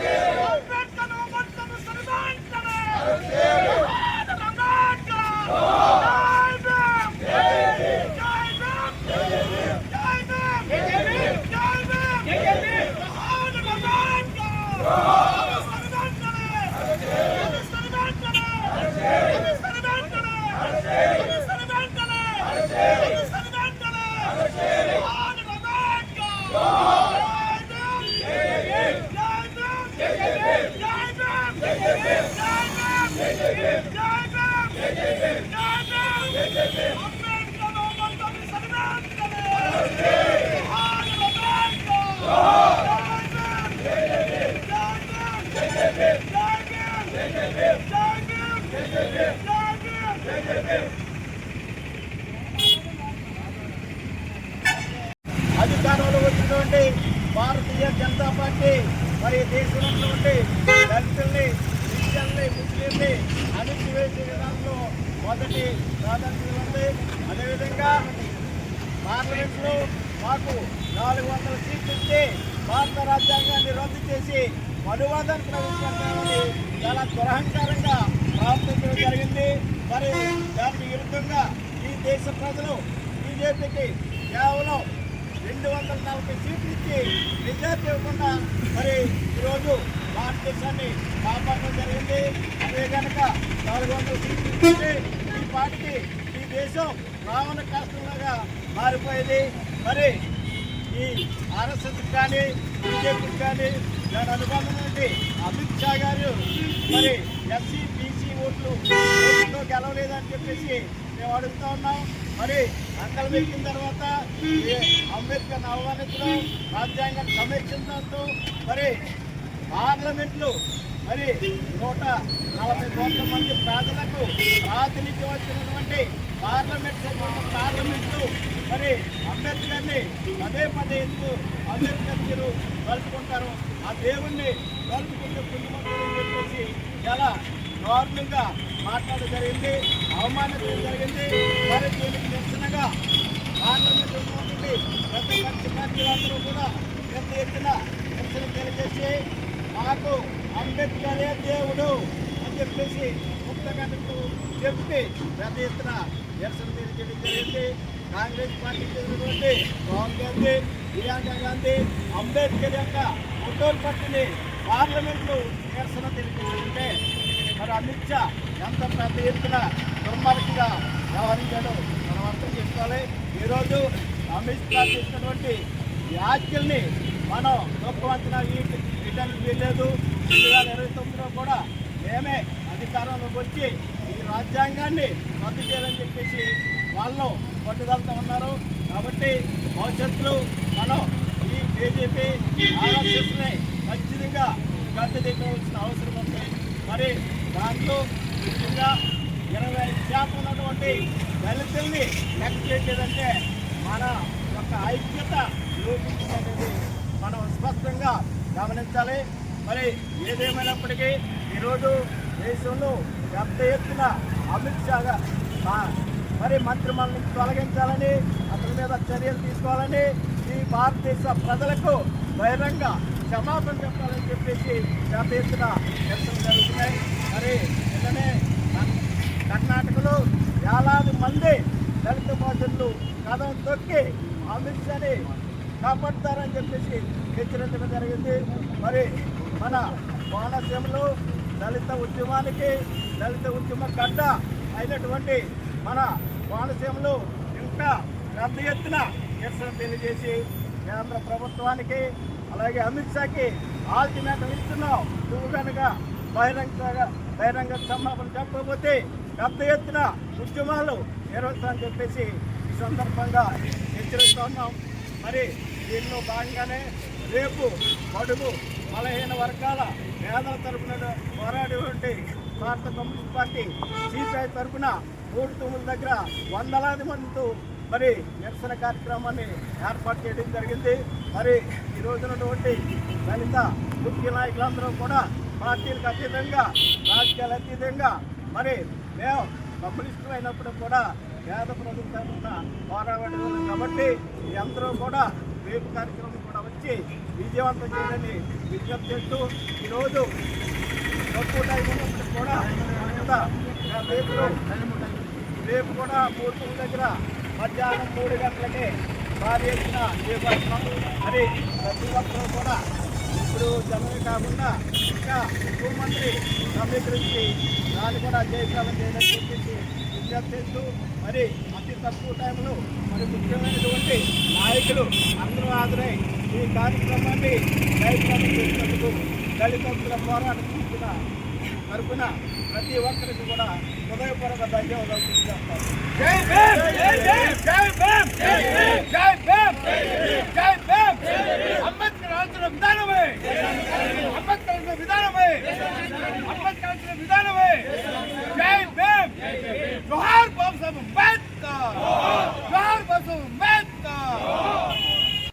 Yeah. అధికారంలో వచ్చినటువంటి Bharatiya Janata party మరి దేశంలో దళితుల్ని క్రిస్టియన్ని ముస్లింని అణిచివేసే విధానంలో మొదటి ప్రాధాన్యత ఉంది అదేవిధంగా పార్లమెంట్లో మాకు నాలుగు వందల సీట్లు ఇచ్చి భారత రాజ్యాంగాన్ని రద్దు చేసి మనువాదాన్ని ప్రవేశపెట్టాలని చాలా దురహంకారంగా ప్రవర్తించడం జరిగింది. మరి దానికి విరుద్ధంగా ఈ దేశ ప్రజలు బీజేపీకి కేవలం రెండు వందల నలభై సీట్లు ఇచ్చి మెజార్టీ ఇవ్వకుండా మరి ఈరోజు భారతదేశాన్ని కాపాడడం జరిగింది. అదే కనుక నాలుగు వందల సీట్లు ఇచ్చి ఈ పార్టీకి ఈ దేశం రావణ కాష్టంలాగా మారిపోయేది. మరి ఈ ఆర్ఎస్ఎస్ కానీ బీజేపీకి కానీ దాని అనుబంధం నుండి అమిత్ షా గారు మరి ఎస్సీ బీసీ ఓట్లు ఓట్లతో గెలవలేదని చెప్పేసి మేము అడుగుతా ఉన్నాం. మరి అంకలు పెట్టిన తర్వాత అంబేద్కర్ ఆహ్వానించడం రాజ్యాంగాన్ని సమీక్షించడంతో మరి పార్లమెంట్లు మరి నూట నలభై కోట్ల మంది ప్రజలకు ప్రాతినిధ్యం వచ్చినటువంటి పార్లమెంట్ సభ్యులు పార్లమెంట్లు మరి అంబేద్కర్ని పదే పదే ఎందుకు అంబేద్కర్ మీరు కలుపుకుంటారు? ఆ దేవుణ్ణి కలుపుకుంటే పుణ్యమంతులు చెప్పేసి చాలా దారుణంగా మాట్లాడడం జరిగింది అవమానించడం జరిగింది. మరి దీనికి నిరసనగా పార్లమెంట్ ఉన్నటువంటి ప్రతిపక్ష పార్టీలందరూ కూడా పెద్ద ఎత్తున నిరసన తెలియజేసి మాకు అంబేద్కరే దేవుడు అని చెప్పేసి ముక్తగంటకు చెప్పి పెద్ద ఎత్తున నిరసన తెలియజేయడం జరిగింది కాంగ్రెస్ పార్టీ చెందినటువంటి రాహుల్ గాంధీ ప్రియాంక గాంధీ అంబేద్కర్ యొక్క ఫోటోలు పట్టిని పార్లమెంట్లో నిరసన తెలియజేస్తుంటే మరి అమిత్ షా ఎంత పెద్ద ఎత్తున దుర్మార్గంగా వ్యవహరించాడో మనం అర్థం చేసుకోవాలి ఈరోజు అమిత్ షా చేసినటువంటి వ్యాఖ్యల్ని మనం తక్కువంచనా వీటానికి వీల్లేదు రెండు వేల ఇరవై తొమ్మిదిలో కూడా మేమే అధికారంలోకి వచ్చి ఈ రాజ్యాంగాన్ని రద్దు చేయాలని చెప్పేసి వాళ్ళు పట్టుదలతో ఉన్నారు. కాబట్టి భవిష్యత్తులో మనం ఈ బీజేపీ ఆర్ఎస్ఎస్ని ఖచ్చితంగా గద్దె దిగవలసిన అవసరం ఉంది. మరి దాంట్లో ముఖ్యంగా ఇరవై ఐదు శాతం ఉన్నటువంటి దళితుల్ని లెక్క చేసేదంటే మన యొక్క ఐక్యత లోపించిందనేది మనం స్పష్టంగా గమనించాలి. మరి ఏదేమైనప్పటికీ ఈరోజు దేశంలో పెద్ద ఎత్తున అమిత్ షాగా మరి మంత్రిమండలి నుంచి తొలగించాలని అతని మీద చర్యలు తీసుకోవాలని ఈ భారతదేశ ప్రజలకు బహిరంగ క్షమాపణ చెప్పాలని చెప్పేసి పెద్ద ఎత్తున నిరసన జరుగుతున్నాయి. మరి నిన్ననే కర్ణాటకలో వేలాది మంది దళిత బాధితులు కథం తొక్కి అమిత్ షాని కాపాడుతారని చెప్పేసి హెచ్చరించడం జరిగింది. మరి మన కోనసీమలో దళిత ఉద్యమానికి దళిత ఉద్యమ గడ్డ అయినటువంటి మన కోనసీమలో ఇంకా పెద్ద ఎత్తున నిరసన తెలియజేసి కేంద్ర ప్రభుత్వానికి అలాగే అమిత్ షాకి ఆల్టిమేటం ఇస్తున్నాం. నువ్వు కనుక బహిరంగ బహిరంగ క్షమాపణ చెప్పకపోతే పెద్ద ఎత్తున ఉద్యమాలు నిర్వహిస్తామని చెప్పేసి ఈ సందర్భంగా హెచ్చరిస్తున్నాం మరి దీనిలో భాగంగానే రేపు బడుగు బలహీన వర్గాల పేదల తరపున పోరాడేటువంటి భారత కమ్యూనిస్ట్ పార్టీ సిపిఐ తరపున మూడు తొమ్మిది దగ్గర వందలాది మందితో మరి నిరసన కార్యక్రమాన్ని ఏర్పాటు చేయడం జరిగింది. మరి ఈ రోజునటువంటి దళిత ముఖ్య నాయకులందరూ కూడా పార్టీలకు అతీతంగా రాజకీయాలు అతీతంగా మరి మేము కమ్యూనిస్టులు అయినప్పుడు కూడా పేద ప్రభుత్వం తరఫున కాబట్టి ఈ అందరూ కూడా రేపు కార్యక్రమం ఇచ్చి విజయవంతం చేయాలని విజ్ఞప్తి చేస్తూ ఈరోజు తక్కువ టైం కూడా రేపు రేపు కూడా మూర్తుల దగ్గర మధ్యాహ్నం మూడు గంటలకే భారీ ఎత్తున చేపడుతున్నాం. మరి ప్రతి ఒక్కరూ కూడా ఇప్పుడు జనమే కాకుండా ఇంకా ఎక్కువ మంది సమీకరించి దాన్ని కూడా జయప్రదం చేయడం చెప్పేసి విజ్ఞప్తి చేస్తూ మరి తక్కువ టైంలో మరి ముఖ్యమైనటువంటి నాయకులు అందరూ హాజరై ఈ కార్యక్రమాన్ని రైతులను చేసినందుకు దళితుల పోరాటం చూసిన తరఫున ప్రతి ఒక్కరికి కూడా హృదయపూర్వక ధన్యవాదాలు తెలియజేస్తాను జై భీమ్ జై అంబేద్కర్ ఆంధ్ర విధానమే